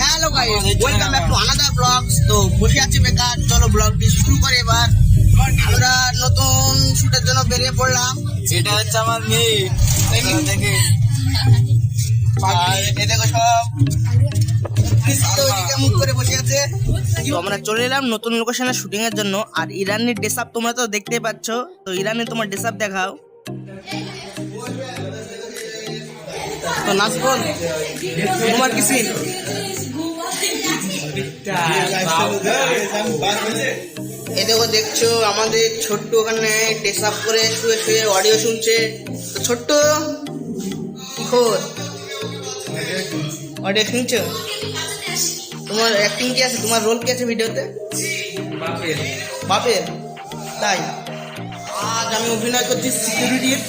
Hello guys welcome back to another blogs তো বসে আছি বেকার চলো ব্লগটি শুরু করে এবার। আমরা নতুন শুটের জন্য বেরিয়ে পড়লাম। এটা হচ্ছে আমার মেয়ে। দেখে আমরা চলে এলাম নতুন লোকেশনে শুটিং এর জন্য। আর ইরানির ড্রেস আপ তোমরা তো দেখতেই পাচ্ছ। তো ইরানি তোমার ড্রেস আপ দেখাও। তো নাচ বল তোমার কি সিন এ দেখো দেখছ আমাদের ছোট্ট ওখানে ড্রেস আপ করে শুয়ে শুয়ে অডিও শুনছে। তো ছোট্ট খোর অডিও শুনছো? তোমার অ্যাক্টিং কি আছে? তোমার রোল কি আছে ভিডিওতে? বাপের। বাপের? তাই? আজ আমি অভিনয় করছি সিকিউরিটির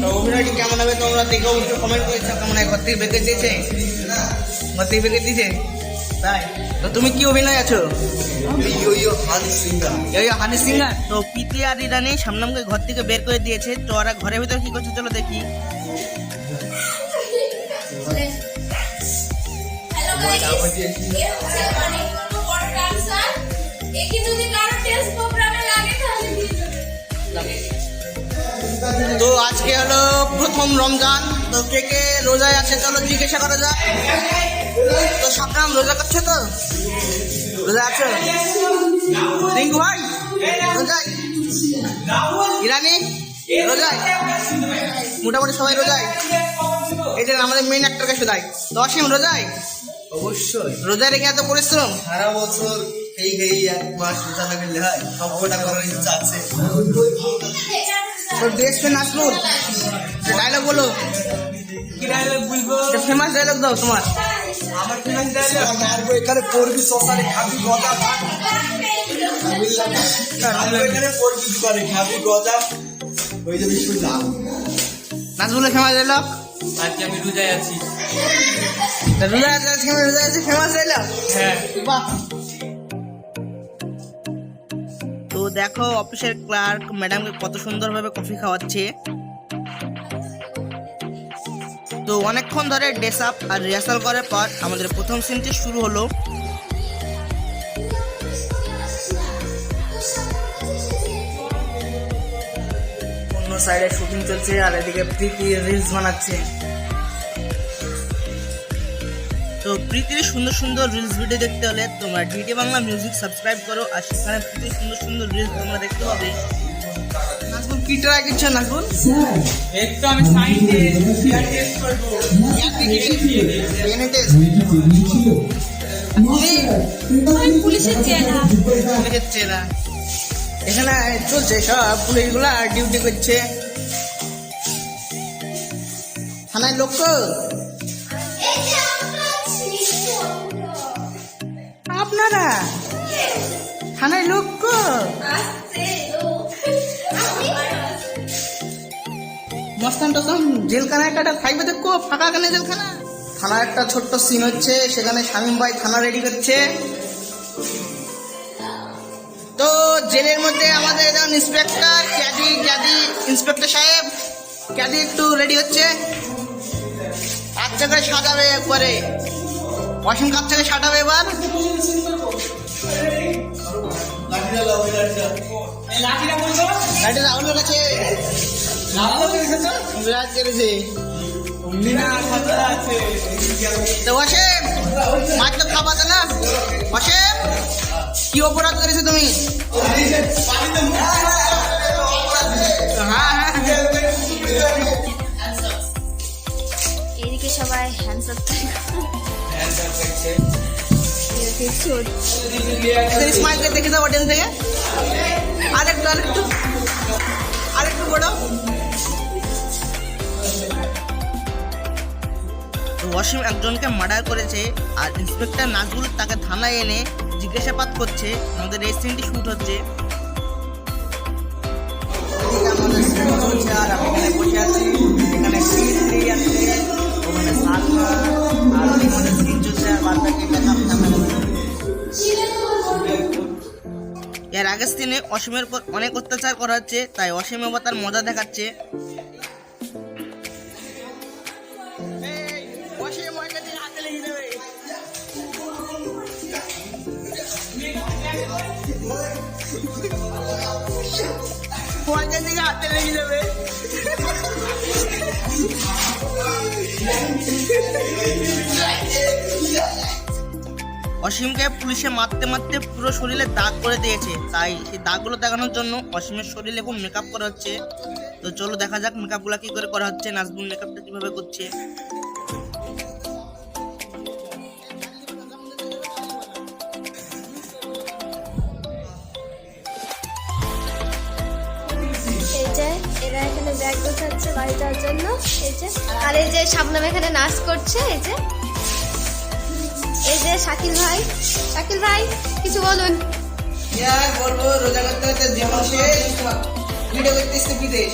তো অভিনয়টি কেমন হবে তোমরা দেখো একটু কমেন্ট করেছ কেমন হয় ঘর থেকে বেঁকে দিয়েছে? ঘর থেকে বেঁকে দিয়েছে? তাই? তো তুমি কি অভিনয় আছো? Honey singer. তো পিতি আর ইরানি সামনামকে ঘর থেকে বের করে দিয়েছে। তো ওরা ঘরের ভিতরে কি করছে চলো দেখি। একে যদি কারও টেস্ট প্রোগ্রামে লাগে তাহলে দিয়ে দেবে তো আজকে হলো প্রথম রমজান। তো কে কে রোজায় আছে চলো জিজ্ঞাসা করা যাক। তো সকাম রোজা করছে তো? রোজা আছো? রিঙ্কু ভাই রোজাই ইরানি রোজাই মোটামুটি সবাই রোজাই এই যে আমাদের মেন অ্যাক্টরকে শোধাই। তো অসীম রোজাই অবশ্যই। রোজায় রেখে এত পরিশ্রম? সারা বছর এই এই এক মাস রোজা না করলে হয় সব কটা করার ইচ্ছা আছে। তোর ড্রেস পে নাচবুল ডায়লগ বলো। কি ডায়লগ বলব ফেমাস ডায়লগ দাও তোমার। আমার কি ডায়লগ মারবো এখানে পড়বি শশারে খাবি গজা এখানে পড়বি দোকানে খাবি গজা। ওই যে শুনলাম। নাচবুলের ফেমাস ডায়লগ আজকে আমি রোজায় আছি। রোজা আছে আজকে আমি রোজা আছে ফেমাস ডায়লগ হ্যাঁ। বাহ। দেখো অফিসের ক্লার্ক ম্যাডামকে কত সুন্দরভাবে কফি খাওয়াচ্ছে। তো অনেকক্ষণ ধরে ড্রেস আপ আর রিহার্সাল করার পর আমাদের প্রথম সিনটি শুরু হলো। অন্য সাইডে শুটিং চলছে আর এদিকে প্রীতি রিলস বানাচ্ছে। তো প্রীতির সুন্দর সুন্দর রিলস ভিডিও দেখতে হলে তোমরা ডিডি বাংলা মিউজিক সাবস্ক্রাইব করো আর সেখানে প্রীতির সুন্দর সুন্দর রিলস তোমরা দেখতে পাবে। নাজবুল কি ট্রাই করছ নাজবুল এই তো আমি সাইডে শেয়ার টেস্ট করব? পুলিশের চেহারা। পুলিশের চেনা এখানে চলছে সব পুলিশগুলা ডিউটি করছে। থানায় লোক আপনারা? থানায় লোক? মস্তান টস্তান জেলখানা একটা থাকবে দেখো, ফাঁকা কেন জেলখানা? থানা একটা ছোট্ট সিন হচ্ছে, সেখানে শামীম ভাই থানা রেডি করছে। তো জেলের মধ্যে আমাদের একজন ইন্সপেক্টর ক্যাদি ক্যাদি ইন্সপেক্টর সাহেব, ক্যাদি একটু রেডি হচ্ছে। আচ্ছা করে সাজাবে একবারে। অসীম কাছ থেকে সাজাবে এবার। গাড়িটা রাহুলের কাছে। তো মাছ তো খাবাতে না? অসীম কি অপরাধ করেছ তুমি? আরেকটু বড় ওয়াসিম একজনকে মার্ডার করেছে আর ইন্সপেক্টর নাজবুল তাকে থানায় এনে জিজ্ঞাসাবাদ করছে। আমাদের এই শুট হচ্ছে আর আমি এখানে সিট ওখানে সালমা আর সিন চলছে আর বাদ বাকি এর আগের দিনে অসীমের উপর অনেক অত্যাচার করা হচ্ছে তাই অসীম এবার তার মজা দেখাচ্ছে হাতে লেগে যাবে অসীমকে পুলিশে মারতে মারতে পুরো শরীরে দাগ করে দিয়েছে। তাই সেই দাগগুলো দেখানোর জন্য অসীমের শরীরে খুব মেকআপ করা হচ্ছে। তো চলো দেখা যাক মেকআপগুলো কি করে করা হচ্ছে নাজবুল মেকআপটা কীভাবে করছে। এরা এখানে ব্যাগ গোছাচ্ছে বাড়ি যাওয়ার জন্য। এই যে, আর এই যে শাবনাম এখানে নাচ করছে, এই যে। শাকিল ভাই। শাকিল ভাই কিছু বলুন। আর বলব রোজা করতে করতে যেমন শেষ ভিডিও করতে বিদেশ।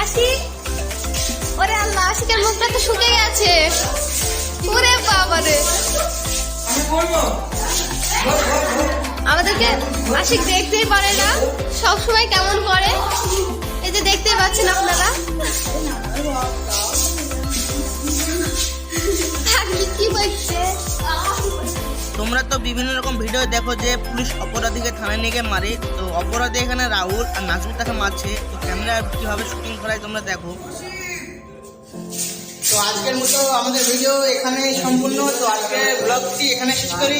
আশিক ওরে আল্লাহ আশিকের মুখটা তো শুকে গেছে। ওরে বাবা রে আমাদেরকে আশিক দেখতেই পারে না। সব সময় কেমন করে? এই যে দেখতেই পাচ্ছেন আপনারা। কি বলছে? তোমরা তো বিভিন্ন রকম ভিডিও দেখো যে পুলিশ অপরাধীকে থানায় নিয়ে গিয়ে মারে। তো অপরাধী এখানে রাহুল আর নাজমুল তাকে মারছে। তো ক্যামেরা কীভাবে শুটিং করায় তোমরা দেখো। তো আজকের মতো আমাদের ভিডিও এখানে সম্পূর্ণ। তো আজকে ব্লগটি এখানে শেষ করি।